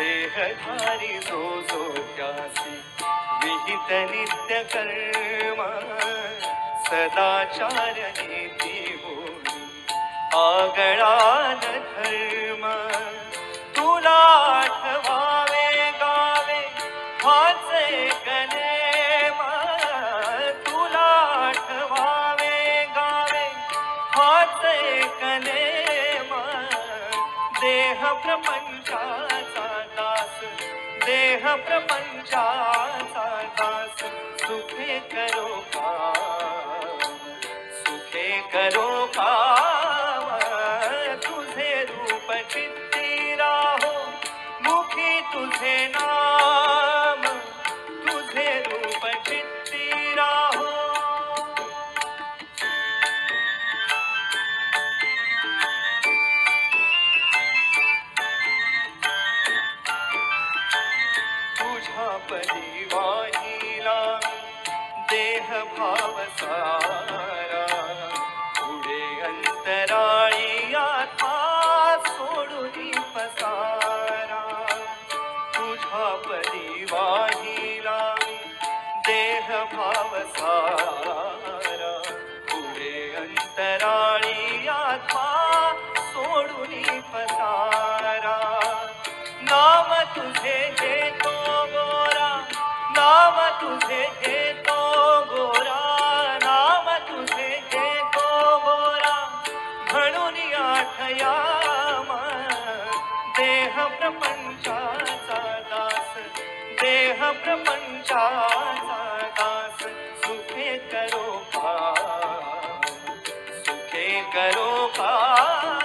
देहधारी जो जो त्यासी विहित नित्य कर्म सदाचार नीती होई आगळान धर्म. तुला आठवावे गावे हाचे कने तुला आठवावे गावे हाचे कनेम देह प्रपंचाचा देह प्रपंचाचा सुखे करो काम सुखे करो काम तुझे रूप चित्ती राहो, मुखी तुझे नाम तुझा देह भाव सारा पुढे अंतराळी आत्मा, सोडून पसारा। तुझा परी देह भाव सारा पुढे अंतराळी आत्मा, सोडून पसारा। नाम तुझे घेतो देह प्रपंचाचा दास सुखे करो पा सुखे करो काम